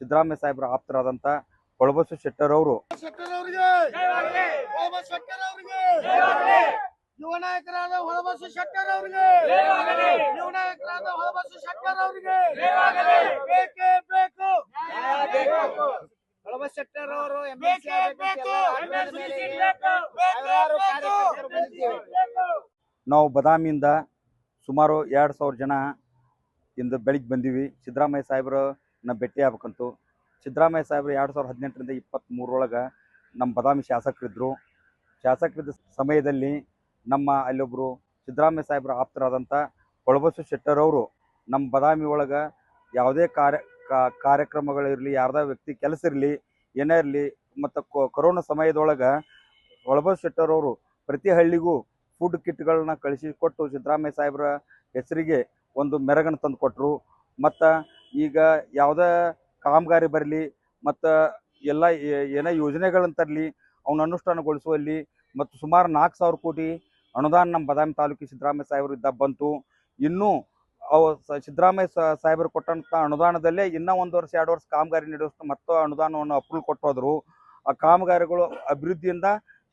ಸಿದ್ದರಾಮಯ್ಯ ಸಾಹೇಬರ ಆಪ್ತರಾದಂತ ಕೊಳಬಸು ಶೆಟ್ಟರ್ ಅವರು. ಯುವ ನಾಯಕರಾದ ಹೊಳಬಸು ಶೆಟ್ಟರ್ ಅವರಿಗೆ! ಯುವ ನಾಯಕರಾದ ಹೊಳಬಸು ಶೆಟ್ಟರ್ ಅವರಿಗೆ! ಬೇಕೇ ಬೇಕು! ಹೊಳಬ ಶೆಟ್ಟರ್ ಅವರು ನಾವು ಬದಾಮಿಯಿಂದ ಸುಮಾರು ಎರಡು ಸಾವಿರ ಜನ ಇಂದು ಬೆಳಿಗ್ಗೆ ಬಂದೀವಿ. ಸಿದ್ದರಾಮಯ್ಯ ಸಾಹೇಬ್ರನ್ನ ಭೇಟಿ ಆಗ್ಬೇಕಂತು. ಸಿದ್ದರಾಮಯ್ಯ ಸಾಹೇಬ್ರು ಎರಡು ಸಾವಿರದ ಹದಿನೆಂಟರಿಂದ ಇಪ್ಪತ್ತ್ಮೂರೊಳಗೆ ನಮ್ಮ ಬದಾಮಿ ಶಾಸಕರಿದ್ದರು ಶಾಸಕರಿದ್ದ ಸಮಯದಲ್ಲಿ ನಮ್ಮ ಅಲ್ಲೊಬ್ಬರು ಸಿದ್ದರಾಮಯ್ಯ ಸಾಹೇಬ್ರ ಆಪ್ತರಾದಂಥ ಕೊಳಬಸು ಶೆಟ್ಟರವರು ನಮ್ಮ ಬದಾಮಿ ಒಳಗೆ ಯಾವುದೇ ಕಾರ್ಯ ಕಾರ್ಯಕ್ರಮಗಳಿರಲಿ, ಯಾರ್ದೇ ವ್ಯಕ್ತಿ ಕೆಲಸ ಇರಲಿ, ಏನೇ ಇರಲಿ, ಮತ್ತು ಕೊರೋನಾ ಸಮಯದೊಳಗೆ ಕೊಳಬಸು ಶೆಟ್ಟರವರು ಪ್ರತಿ ಹಳ್ಳಿಗೂ ಫುಡ್ ಕಿಟ್ಗಳನ್ನ ಕಳಿಸಿ ಕೊಟ್ಟು ಸಿದ್ದರಾಮಯ್ಯ ಸಾಹೇಬ್ರ ಹೆಸರಿಗೆ ಒಂದು ಮೆರಗನ್ನು ತಂದು ಕೊಟ್ಟರು ಮತ್ತು ಈಗ ಯಾವುದೇ ಕಾಮಗಾರಿ ಬರಲಿ, ಮತ್ತು ಎಲ್ಲ ಏನೇ ಯೋಜನೆಗಳನ್ನು ತರಲಿ ಅವನ್ನ ಅನುಷ್ಠಾನಗೊಳಿಸುವಲ್ಲಿ, ಮತ್ತು ಸುಮಾರು ನಾಲ್ಕು ಸಾವಿರ ಕೋಟಿ ಅನುದಾನ ನಮ್ಮ ಬದಾಮಿ ತಾಲೂಕಿನ ಸಿದ್ದರಾಮಯ್ಯ ಸಾಹೇಬರು ಇದ್ದ ಬಂತು. ಇನ್ನೂ ಅವು ಸಿದ್ದರಾಮಯ್ಯ ಸಾಹೇಬರು ಕೊಟ್ಟಂಥ ಅನುದಾನದಲ್ಲೇ ಇನ್ನೂ ಒಂದು ವರ್ಷ, ಎರಡು ವರ್ಷ ಕಾಮಗಾರಿ ನಡೆಸೋ ಮತ್ತು ಅನುದಾನವನ್ನು ಅಪ್ರೂವ್ ಕೊಟ್ಟೋದ್ರು. ಆ ಕಾಮಗಾರಿಗಳು ಅಭಿವೃದ್ಧಿಯಿಂದ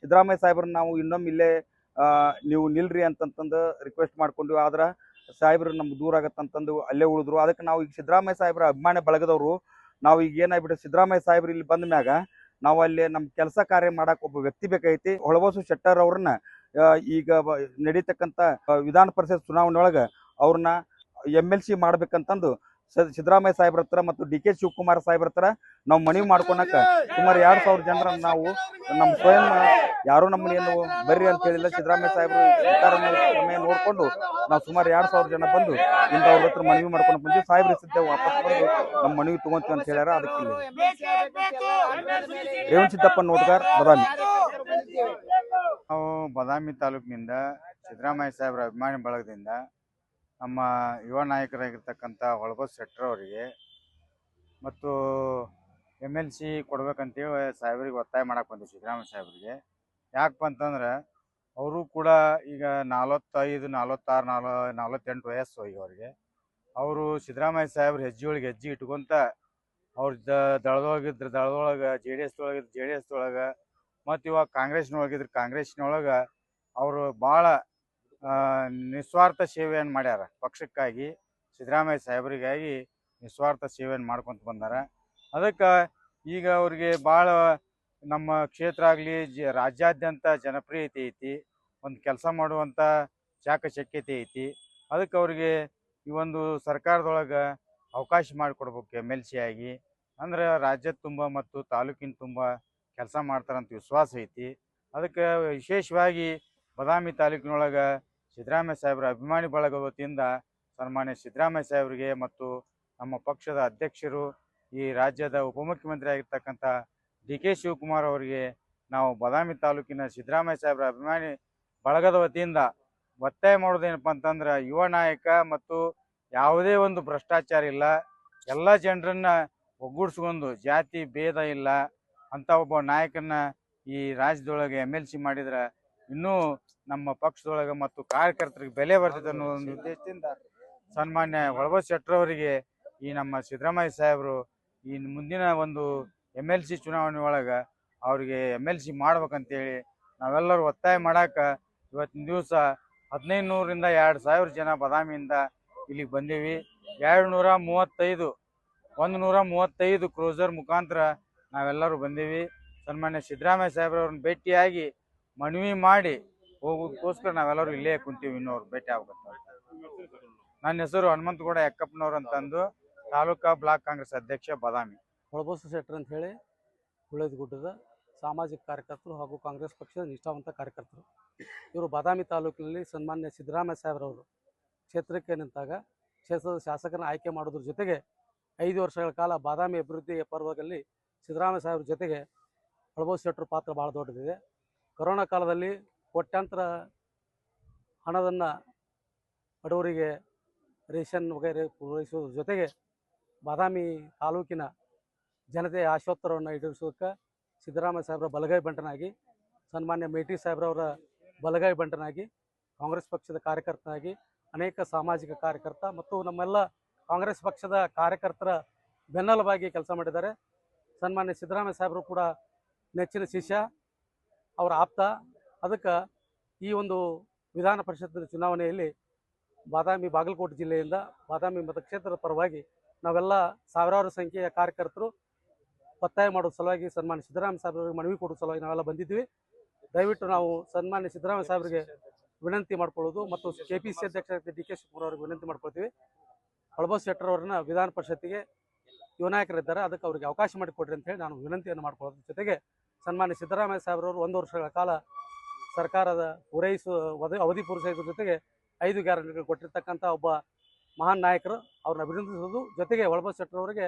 ಸಿದ್ದರಾಮಯ್ಯ ಸಾಹೇಬ್ರನ್ನ ನಾವು ಇನ್ನೊಮ್ಮೆ ಇಲ್ಲೇ ನೀವು ನಿಲ್ರಿ ಅಂತಂತಂದು ರಿಕ್ವೆಸ್ಟ್ ಮಾಡ್ಕೊಂಡ್ವಿ. ಆದ್ರೆ ಸಾಹೇಬ್ರು ನಮ್ಗೆ ದೂರ ಆಗತ್ತಂತಂದು ಅಲ್ಲೇ ಉಳಿದ್ರು. ಅದಕ್ಕೆ ನಾವು ಈಗ ಸಿದ್ದರಾಮಯ್ಯ ಸಾಹೇಬ್ರ ಅಭಿಮಾನಿ ಬಳಗದವರು. ನಾವು ಈಗ ಏನಾಗ್ಬಿಟ್ಟು ಸಿದ್ದರಾಮಯ್ಯ ಸಾಹೇಬ್ರು ಇಲ್ಲಿ ಬಂದ ಮ್ಯಾಗ ನಾವು ಅಲ್ಲಿ ನಮ್ಮ ಕೆಲಸ ಕಾರ್ಯ ಮಾಡಕ್ಕೆ ಒಬ್ಬ ವ್ಯಕ್ತಿ ಬೇಕೈತಿ ಹೊಳಬಸು ಶೆಟ್ಟರ್ ಅವ್ರನ್ನ ಈಗ ನಡೀತಕ್ಕಂಥ ವಿಧಾನ ಪರಿಷತ್ ಚುನಾವಣೆಯೊಳಗೆ ಅವ್ರನ್ನ ಎಂ ಎಲ್ ಸಿ ಮಾಡ್ಬೇಕಂತಂದು ಸಿದ್ದರಾಮಯ್ಯ ಸಾಹೇಬ್ರ ಹತ್ರ ಮತ್ತು ಡಿ ಕೆ ಶಿವಕುಮಾರ್ ಸಾಹೇಬ್ರ ಹತ್ರ ನಾವು ಮನವಿ ಮಾಡ್ಕೊಳಕ ಸುಮಾರು ಎರಡು ಸಾವಿರ ಜನರ ನಾವು ನಮ್ಮ ಸ್ವಯಂ, ಯಾರು ನಮ್ಮನ್ನ ಏನು ಬರ್ರಿ ಅಂತ ಹೇಳಿಲ್ಲ. ಸಿದ್ದರಾಮಯ್ಯ ಸಾಹೇಬರು ಸಮಯ ನೋಡ್ಕೊಂಡು ನಾವು ಸುಮಾರು ಎರಡು ಸಾವಿರ ಜನ ಬಂದು ಇಂಥ ಅವ್ರ ಹತ್ರ ಮನವಿ ಮಾಡ್ಕೊಂಡು ಬಂದು ಸಾಹೇಬ್ರ ಸಿದ್ಧ ವಾಪಸ್ ಬಂದು ನಮ್ಮ ಮನವಿ ತಗೊಂತೀವಿ ಅಂತ ಹೇಳ್ಯಾರ. ಅದಕ್ಕೆ ರೇವಣ್ ಸಿದ್ದಪ್ಪ ನೋಡ್ಗಾರ್ ಬದಾಮಿ. ನಾವು ಬದಾಮಿ ತಾಲೂಕಿನಿಂದ ಸಿದ್ದರಾಮಯ್ಯ ಸಾಹೇಬ್ರ ಅಭಿಮಾನಿ ಬಳಗದಿಂದ ನಮ್ಮ ಯುವ ನಾಯಕರಾಗಿರ್ತಕ್ಕಂಥ ಹೊಳಬಸ್ ಶೆಟ್ಟರ್ ಅವರಿಗೆ ಮತ್ತು ಎಂ ಎಲ್ ಸಿ ಕೊಡ್ಬೇಕಂತೇಳಿ ಸಾಹೇಬರಿಗೆ ಒತ್ತಾಯ ಮಾಡಕ್ಕೆ ಬಂದ್ವಿ ಸಿದ್ದರಾಮಯ್ಯ ಸಾಹೇಬರಿಗೆ. ಯಾಕಪ್ಪ ಅಂತಂದ್ರೆ ಅವರು ಕೂಡ ಈಗ ನಲವತ್ತೈದು, ನಲವತ್ತಾರು, ನಾಲ್, ನಲವತ್ತೆಂಟು ವಯಸ್ಸು ಈಗ ಅವರಿಗೆ. ಅವರು ಸಿದ್ದರಾಮಯ್ಯ ಸಾಹೇಬ್ರ ಹೆಜ್ಜೆಯೊಳಗೆ ಹೆಜ್ಜೆ ಇಟ್ಕೊಂತ ಅವ್ರ ದ, ದಳದೊಳಗಿದ್ರೆ, ದಳದೊಳಗೆ, ಜೆ ಡಿ ಎಸ್ ಒಳಗಿದ್ರೆ ಜೆ ಡಿ ಎಸ್ ಒಳಗೆ ಮತ್ತು ಇವಾಗ ಕಾಂಗ್ರೆಸ್ನೊಳಗಿದ್ರೆ ಕಾಂಗ್ರೆಸ್ನೊಳಗೆ ಅವರು ಭಾಳ ನಿಸ್ವಾರ್ಥ ಸೇವೆಯನ್ನು ಮಾಡ್ಯಾರ. ಪಕ್ಷಕ್ಕಾಗಿ ಸಿದ್ದರಾಮಯ್ಯ ಸಾಹೇಬರಿಗಾಗಿ ನಿಸ್ವಾರ್ಥ ಸೇವೆಯನ್ನು ಮಾಡ್ಕೊತ ಬಂದಾರ. ಅದಕ್ಕೆ ಈಗ ಅವ್ರಿಗೆ ಭಾಳ ನಮ್ಮ ಕ್ಷೇತ್ರ ಆಗಲಿ, ಜ, ರಾಜ್ಯಾದ್ಯಂತ ಜನಪ್ರಿಯತೆ ಐತಿ. ಒಂದು ಕೆಲಸ ಮಾಡುವಂಥ ಚಾಕಚಕ್ಯತೆ ಐತಿ. ಅದಕ್ಕೆ ಅವ್ರಿಗೆ ಈ ಒಂದು ಸರ್ಕಾರದೊಳಗೆ ಅವಕಾಶ ಮಾಡಿಕೊಡ್ಬೇಕು ಎಂ ಎಲ್ ಸಿ ಆಗಿ. ಅಂದ್ರೆ ರಾಜ್ಯದ ತುಂಬ ಮತ್ತು ತಾಲೂಕಿನ ತುಂಬ ಕೆಲಸ ಮಾಡ್ತಾರಂತ ವಿಶ್ವಾಸ ಐತಿ. ಅದಕ್ಕೆ ವಿಶೇಷವಾಗಿ ಬದಾಮಿ ತಾಲೂಕಿನೊಳಗೆ ಸಿದ್ದರಾಮಯ್ಯ ಸಾಹೇಬ್ರ ಅಭಿಮಾನಿ ಬಳಗ ವತಿಯಿಂದ ಸನ್ಮಾನ್ಯ ಸಿದ್ದರಾಮಯ್ಯ ಸಾಹೇಬರಿಗೆ ಮತ್ತು ನಮ್ಮ ಪಕ್ಷದ ಅಧ್ಯಕ್ಷರು ಈ ರಾಜ್ಯದ ಉಪಮುಖ್ಯಮಂತ್ರಿ ಆಗಿರ್ತಕ್ಕಂಥ ಡಿ ಕೆ ಶಿವಕುಮಾರ್ ಅವರಿಗೆ ನಾವು ಬದಾಮಿ ತಾಲೂಕಿನ ಸಿದ್ದರಾಮಯ್ಯ ಸಾಹೇಬ್ರ ಅಭಿಮಾನಿ ಬಳಗದ ವತಿಯಿಂದ ಒತ್ತಾಯ ಮಾಡೋದೇನಪ್ಪ ಅಂತಂದ್ರೆ ಯುವ ನಾಯಕ ಮತ್ತು ಯಾವುದೇ ಒಂದು ಭ್ರಷ್ಟಾಚಾರ ಇಲ್ಲ, ಎಲ್ಲ ಜನರನ್ನ ಒಗ್ಗೂಡಿಸ್ಕೊಂಡು ಜಾತಿ ಭೇದ ಇಲ್ಲ ಅಂತ ಒಬ್ಬ ನಾಯಕನ ಈ ರಾಜ್ಯದೊಳಗೆ ಎಂ ಎಲ್ ಸಿ ಮಾಡಿದ್ರೆ ಇನ್ನೂ ನಮ್ಮ ಪಕ್ಷದೊಳಗೆ ಮತ್ತು ಕಾರ್ಯಕರ್ತರಿಗೆ ಬೆಲೆ ಬರ್ತದೆ ಅನ್ನೋ ಒಂದು ಉದ್ದೇಶದಿಂದ ಸನ್ಮಾನ್ಯ ಒಳಬ ಶೆಟ್ಟರವರಿಗೆ ಈ ನಮ್ಮ ಸಿದ್ದರಾಮಯ್ಯ ಸಾಹೇಬರು ಈ ಮುಂದಿನ ಒಂದು ಎಂ ಎಲ್ ಸಿ ಚುನಾವಣೆ ಒಳಗೆ ಅವರಿಗೆ ಎಂ ಎಲ್ ಸಿ ಮಾಡ್ಬೇಕಂತೇಳಿ ನಾವೆಲ್ಲರೂ ಒತ್ತಾಯ ಮಾಡಾಕ ಇವತ್ತಿನ ದಿವಸ ಹದಿನೈದು ನೂರಿಂದ ಎರಡು ಸಾವಿರ ಜನ ಬದಾಮಿಯಿಂದ ಇಲ್ಲಿಗೆ ಬಂದೀವಿ. ಎರಡು ನೂರ ಮೂವತ್ತೈದು ಒಂದು ನೂರ ಮೂವತ್ತೈದು ಕ್ರೂಸರ್ ಮುಖಾಂತರ ನಾವೆಲ್ಲರೂ ಬಂದೀವಿ. ಸನ್ಮಾನ್ಯ ಸಿದ್ದರಾಮಯ್ಯ ಸಾಹೇಬ್ರವ್ರನ್ನ ಭೇಟಿಯಾಗಿ ಮನವಿ ಮಾಡಿ ಹೋಗೋದಕ್ಕೋಸ್ಕರ ನಾವೆಲ್ಲರೂ ಇಲ್ಲೇ ಕುಂತೀವಿ ಇನ್ನೋರು ಭೇಟಿ ಆಗ್ಬೇಕು ನನ್ನ ಹೆಸರು ಹನುಮಂತಗೌಡ ಯಕ್ಕಪ್ಪನವ್ರು ಅಂತಂದು ತಾಲೂಕಾ ಬ್ಲಾಕ್ ಕಾಂಗ್ರೆಸ್ ಅಧ್ಯಕ್ಷ ಬದಾಮಿ. ಹೊಳಬಸು ಶೆಟ್ಟರ್ ಅಂತ ಹೇಳಿ ಗುಡ್ಡದ ಸಾಮಾಜಿಕ ಕಾರ್ಯಕರ್ತರು ಹಾಗೂ ಕಾಂಗ್ರೆಸ್ ಪಕ್ಷದ ನಿಷ್ಠಾವಂತ ಕಾರ್ಯಕರ್ತರು. ಇವರು ಬಾದಾಮಿ ತಾಲೂಕಿನಲ್ಲಿ ಸನ್ಮಾನ್ಯ ಸಿದ್ದರಾಮಯ್ಯ ಸಾಹೇಬ್ರವರು ಕ್ಷೇತ್ರಕ್ಕೆ ನಿಂತಾಗ ಕ್ಷೇತ್ರದ ಶಾಸಕರನ್ನ ಆಯ್ಕೆ ಮಾಡೋದ್ರ ಜೊತೆಗೆ ಐದು ವರ್ಷಗಳ ಕಾಲ ಬಾದಾಮಿ ಅಭಿವೃದ್ಧಿ ಪರ್ವದಲ್ಲಿ ಸಿದ್ದರಾಮಯ್ಯ ಸಾಹೇಬ್ರ ಜೊತೆಗೆ ಹೊಳಬಸು ಶೆಟ್ಟರ್ ಪಾತ್ರ ಭಾಳ ದೊಡ್ಡದಿದೆ. ಕೊರೋನಾ ಕಾಲದಲ್ಲಿ ಕೋಟ್ಯಾಂತರ ಹಣವನ್ನು ಬಡವರಿಗೆ ರೇಷನ್ ವಗೈರೆ ಪೂರೈಸುವುದ್ರ ಜೊತೆಗೆ ಬಾದಾಮಿ ತಾಲೂಕಿನ ಜನತೆಯ ಆಶೋತ್ತರವನ್ನು ಈಡೇರಿಸೋದಕ್ಕೆ ಸಿದ್ದರಾಮಯ್ಯ ಸಾಹೇಬ್ರ ಬಲಗೈ ಬಂಟನಾಗಿ, ಸನ್ಮಾನ್ಯ ಮೇಟಿ ಸಾಹೇಬ್ರವರ ಬಲಗೈ ಬಂಟನಾಗಿ, ಕಾಂಗ್ರೆಸ್ ಪಕ್ಷದ ಕಾರ್ಯಕರ್ತನಾಗಿ, ಅನೇಕ ಸಾಮಾಜಿಕ ಕಾರ್ಯಕರ್ತ ಮತ್ತು ನಮ್ಮೆಲ್ಲ ಕಾಂಗ್ರೆಸ್ ಪಕ್ಷದ ಕಾರ್ಯಕರ್ತರ ಬೆನ್ನೆಲುಬಾಗಿ ಕೆಲಸ ಮಾಡಿದ್ದಾರೆ. ಸನ್ಮಾನ್ಯ ಸಿದ್ದರಾಮಯ್ಯ ಸಾಹೇಬರು ಕೂಡ ನೆಚ್ಚಿನ ಶಿಷ್ಯ. ಅವರ ಆಪ್ತ. ಅದಕ್ಕೆ ಈ ಒಂದು ವಿಧಾನ ಪರಿಷತ್ತಿನ ಚುನಾವಣೆಯಲ್ಲಿ ಬಾದಾಮಿ ಬಾಗಲಕೋಟೆ ಜಿಲ್ಲೆಯಿಂದ ಬಾದಾಮಿ ಮತಕ್ಷೇತ್ರದ ಪರವಾಗಿ ನಾವೆಲ್ಲ ಸಾವಿರಾರು ಸಂಖ್ಯೆಯ ಕಾರ್ಯಕರ್ತರು ಒತ್ತಾಯ ಮಾಡೋ ಸಲುವಾಗಿ ಸನ್ಮಾನ್ಯ ಸಿದ್ದರಾಮಯ್ಯ ಸಾಹೇಬರಿಗೆ ಮನವಿ ಕೊಡೋ ಸಲುವಾಗಿ ನಾವೆಲ್ಲ ಬಂದಿದ್ವಿ ದಯವಿಟ್ಟು ನಾವು ಸನ್ಮಾನ್ಯ ಸಿದ್ದರಾಮಯ್ಯ ಸಾಹೇಬ್ರಿಗೆ ವಿನಂತಿ ಮಾಡ್ಕೊಳ್ಳೋದು ಮತ್ತು ಕೆ ಪಿ ಸಿ ಅಧ್ಯಕ್ಷ ಡಿ ಕೆ ಶಿವಕುಮಾರ್ ಅವರಿಗೆ ವಿನಂತಿ ಮಾಡ್ಕೊಳ್ತೀವಿ. ಹೊಳಬಸ್ ಶೆಟ್ಟರ್ ಅವರನ್ನ ವಿಧಾನ ಪರಿಷತ್ತಿಗೆ ಯುವನಾಯಕರಿದ್ದಾರೆ ಅದಕ್ಕೆ ಅವರಿಗೆ ಅವಕಾಶ ಮಾಡಿಕೊಡ್ರಿ ಅಂತ ಹೇಳಿ ನಾನು ವಿನಂತಿಯನ್ನು ಮಾಡ್ಕೊಳ್ಳೋದ್ರ ಜೊತೆಗೆ ಸನ್ಮಾನ್ಯ ಸಿದ್ದರಾಮಯ್ಯ ಸಾಹೇಬರವರು ಒಂದು ವರ್ಷಗಳ ಕಾಲ ಸರ್ಕಾರದ ಪೂರೈಸು ಅವಧಿ ಪೂರೈಸೋದ್ರ ಜೊತೆಗೆ ಐದು ಗ್ಯಾರಂಟಿಗಳು ಕೊಟ್ಟಿರ್ತಕ್ಕಂಥ ಒಬ್ಬ ಮಹಾನ್ ನಾಯಕರು ಅವ್ರನ್ನ ಅಭಿನಂದಿಸೋದು ಜೊತೆಗೆ ಒಳಬಸ್ ಶೆಟ್ಟರವರಿಗೆ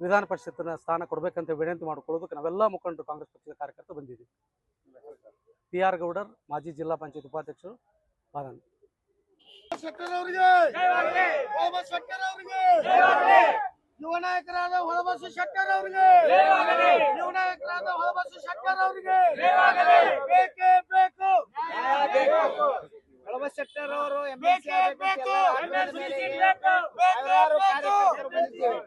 ವಿಧಾನ ಪರಿಷತ್ತಿನ ಸ್ಥಾನ ಕೊಡಬೇಕಂತ ವಿನಂತಿ ಮಾಡಿಕೊಳ್ಳೋದಕ್ಕೆ ನಾವೆಲ್ಲ ಮುಖಂಡರು ಕಾಂಗ್ರೆಸ್ ಪಕ್ಷದ ಕಾರ್ಯಕರ್ತರು ಬಂದಿದ್ದೀವಿ. ಪಿ ಆರ್ ಗೌಡರ್, ಮಾಜಿ ಜಿಲ್ಲಾ ಪಂಚಾಯತ್ ಉಪಾಧ್ಯಕ್ಷರು, ಬಾದಾಮಿ. ಶೆಟ್ಟರ್ ಅವರಿಗೆ ಹೊಳಬಸ್ ಶೆಟ್ಟರ್ ಅವರಿಗೆ. ಯುವ ನಾಯಕರಾದ ಹೊಳಬಸು ಶೆಟ್ಟರ್ ಅವರಿಗೆ. ಯುವ ನಾಯಕರಾದ ಹೊಳಬಸು ಶೆಟ್ಟರ್ ಅವರಿಗೆ ಬೇಕೇ ಬೇಕು. ಒಳಬ ಶೆಟ್ಟರ್ ಅವರು ಬೇಕೇ ಬೇಕು. ಸಾವಿರಾರು ಕಾರ್ಯಕರ್ತರು ಬಂದಿದ್ದೇವೆ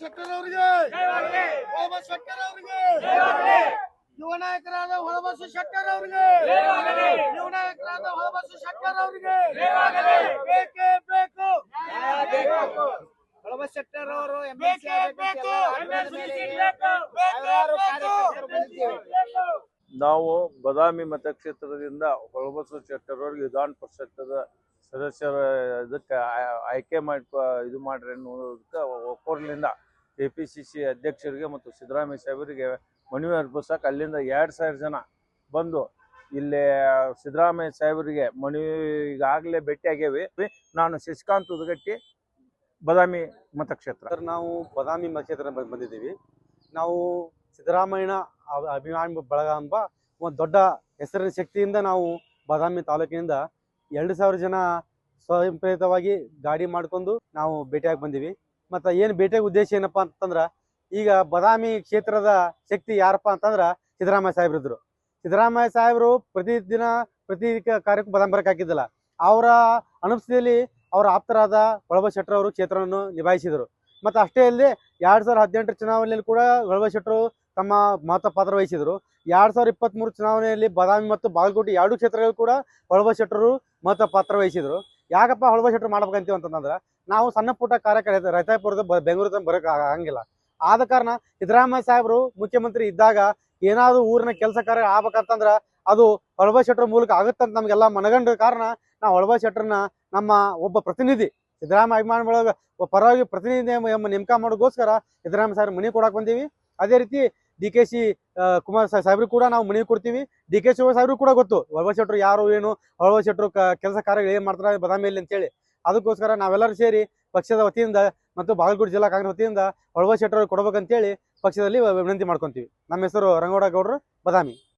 ಶೆಟ್ಟರ್ ಅವರಿಗೆ. ಹೊಳಬಸ್ ಶೆಟ್ಟರ್ ಅವರಿಗೆ. ಯುವ ನಾಯಕರಾದ ಹೊಳಬಸು ಶೆಟ್ಟರ್ ಅವರಿಗೆ. ಯುವ ನಾಯಕರಾದ ಹೊಳಬಸು ಶೆಟ್ಟರ್ ಅವರಿಗೆ. ಬೇಕೇ ಬೇಕು. ಶೆಟ್ಟರ್ ಅವರು ನಾವು ಬದಾಮಿ ಮತಕ್ಷೇತ್ರದಿಂದ ಹೊಳಬಸವ ಶೆಟ್ಟರವ್ರಿಗೆ ವಿಧಾನ ಪರಿಷತ್ತದ ಸದಸ್ಯರ ಇದಕ್ಕೆ ಆಯ್- ಆಯ್ಕೆ ಮಾಡಿ ಇದು ಮಾಡ್ರಿ ಅನ್ನೋದಕ್ಕೆ ಒಕ್ಕೋರ್ಲಿಂದ ಕೆ ಪಿ ಸಿ ಸಿ ಅಧ್ಯಕ್ಷರಿಗೆ ಮತ್ತು ಸಿದ್ದರಾಮಯ್ಯ ಸಾಹೇಬರಿಗೆ ಮನವಿ ಅರ್ಪಿಸಕ್ಕೆ ಅಲ್ಲಿಂದ ಎರಡು ಸಾವಿರ ಜನ ಬಂದು ಇಲ್ಲಿ ಸಿದ್ದರಾಮಯ್ಯ ಸಾಹೇಬರಿಗೆ ಮನವಿ ಈಗಾಗಲೇ ಭೇಟಿಯಾಗೇವಿ. ನಾನು ಶಶಿಕಾಂತ್ ಉದಗಟ್ಟಿ ಬದಾಮಿ ಮತಕ್ಷೇತ್ರ. ಸರ್, ನಾವು ಬದಾಮಿ ಮತಕ್ಷೇತ್ರ ಬಂದಿದ್ದೀವಿ. ನಾವು ಸಿದ್ದರಾಮಯ್ಯ ಅಭಿ- ಅಭಿಮಾನಿ ಬಳಗ ಎಂಬ ಒಂದು ದೊಡ್ಡ ಹೆಸರಿನ ಶಕ್ತಿಯಿಂದ ನಾವು ಬಾದಾಮಿ ತಾಲೂಕಿನಿಂದ ಎರಡು ಸಾವಿರ ಜನ ಸ್ವಯಂಪ್ರೇರಿತವಾಗಿ ಗಾಡಿ ಮಾಡ್ಕೊಂಡು ನಾವು ಭೇಟಿಯಾಗಿ ಬಂದೀವಿ. ಮತ್ತು ಏನು ಭೇಟಿಯಾಗಿ ಉದ್ದೇಶ ಏನಪ್ಪ ಅಂತಂದ್ರೆ, ಈಗ ಬದಾಮಿ ಕ್ಷೇತ್ರದ ಶಕ್ತಿ ಯಾರಪ್ಪ ಅಂತಂದ್ರೆ ಸಿದ್ದರಾಮಯ್ಯ ಸಾಹೇಬ್ರಿದ್ರು ಸಿದ್ದರಾಮಯ್ಯ ಸಾಹೇಬರು ಪ್ರತಿದಿನ, ಪ್ರತಿ ಕಾರ್ಯಕ್ಕೂ ಬದಾಮಿ ಬರಕ್ಕೆ ಹಾಕಿದ್ದಿಲ್ಲ. ಅವರ ಅನುಪಸ್ಥಿತಿಯಲ್ಲಿ ಅವರ ಆಪ್ತರಾದ ಒಳಬ ಶೆಟ್ಟರ್ ಅವರು ಕ್ಷೇತ್ರವನ್ನು ನಿಭಾಯಿಸಿದರು. ಮತ್ತು ಅಷ್ಟೇ ಅಲ್ಲದೆ ಎರಡು ಸಾವಿರದ ಹದಿನೆಂಟರ ಚುನಾವಣೆಯಲ್ಲಿ ಕೂಡ ಒಳಬ ಶೆಟ್ಟರು ತಮ್ಮ ಮಹತ್ವ ಪಾತ್ರ ವಹಿಸಿದರು. ಎರಡು ಸಾವಿರದ ಇಪ್ಪತ್ತ್ಮೂರು ಚುನಾವಣೆಯಲ್ಲಿ ಬಾದಾಮಿ ಮತ್ತು ಬಾಗಲಕೋಟೆ ಎರಡು ಕ್ಷೇತ್ರಗಳು ಕೂಡ ಒಳಬ ಶೆಟ್ಟರು ಮಹತ್ವ ಪಾತ್ರ ವಹಿಸಿದರು. ಯಾಕಪ್ಪ ಹೊಳಬ ಶೆಟ್ಟರು ಮಾಡ್ಬೇಕಂತೀವಿ ಅಂತಂದ್ರೆ ನಾವು ಸಣ್ಣ ಪುಟ್ಟ ಕಾರ್ಯಕರ್ತ ರೈತಾಪುರದ ಬ ಬೆಂಗಳೂರಿಂದ ಬರೋಕೆ ಆಗಂಗಿಲ್ಲ. ಆದ ಕಾರಣ ಸಿದ್ದರಾಮಯ್ಯ ಸಾಹೇಬರು ಮುಖ್ಯಮಂತ್ರಿ ಇದ್ದಾಗ ಏನಾದರೂ ಊರಿನ ಕೆಲಸ ಕಾರ್ಯ ಆಗ್ಬೇಕಂತಂದ್ರೆ ಅದು ಹೊಳಬ ಶೆಟ್ಟರ್ ಮೂಲಕ ಆಗುತ್ತಂತ ನಮಗೆಲ್ಲ ಮನಗಂಡ ಕಾರಣ ನಾವು ಹೊಳಬ ಶೆಟ್ಟರ್ನ ನಮ್ಮ ಒಬ್ಬ ಪ್ರತಿನಿಧಿ ಸಿದ್ದರಾಮಯ್ಯ ಅಭಿಮಾನಿಗಳ ಪರವಾಗಿ ಪ್ರತಿನಿಧಿ ಎಂಬ ನೇಮಕ ಮಾಡೋಕ್ಕೋಸ್ಕರ ಸಿದ್ದರಾಮಯ್ಯ ಸಾಹೇಬ್ ಮನೆ ಕೊಡಕ್ಕೆ ಬಂದೀವಿ. ಅದೇ ರೀತಿ ಡಿ ಕೆ ಸಿ ಕುಮಾರ್ ಸಾಹೇಬ್ರು ಕೂಡ ನಾವು ಮನೆ ಕೊಡ್ತೀವಿ. ಡಿ ಕೆ ಶಿವ ಸಾಹೇಬ್ರು ಕೂಡ ಗೊತ್ತು ಒಳಬ ಶೆಟ್ಟರು ಯಾರು, ಏನು ಒಳಬ ಶೆಟ್ಟರು ಕೆಲಸ ಕಾರ್ಯಗಳು ಏನು ಮಾಡ್ತಾರೆ ಬದಾಮಿಯಲ್ಲಿ ಅಂತೇಳಿ. ಅದಕ್ಕೋಸ್ಕರ ನಾವೆಲ್ಲರೂ ಸೇರಿ ಪಕ್ಷದ ವತಿಯಿಂದ ಮತ್ತು ಬಾಗಲಕೋಟೆ ಜಿಲ್ಲಾ ಕಾಂಗ್ರೆಸ್ ವತಿಯಿಂದ ಒಳಬ ಶೆಟ್ಟರು ಕೊಡ್ಬೇಕಂತೇಳಿ ಪಕ್ಷದಲ್ಲಿ ವಿನಂತಿ ಮಾಡ್ಕೊಂತೀವಿ. ನಮ್ಮ ಹೆಸರು ರಂಗೋಡ ಗೌಡ್ರು, ಬದಾಮಿ.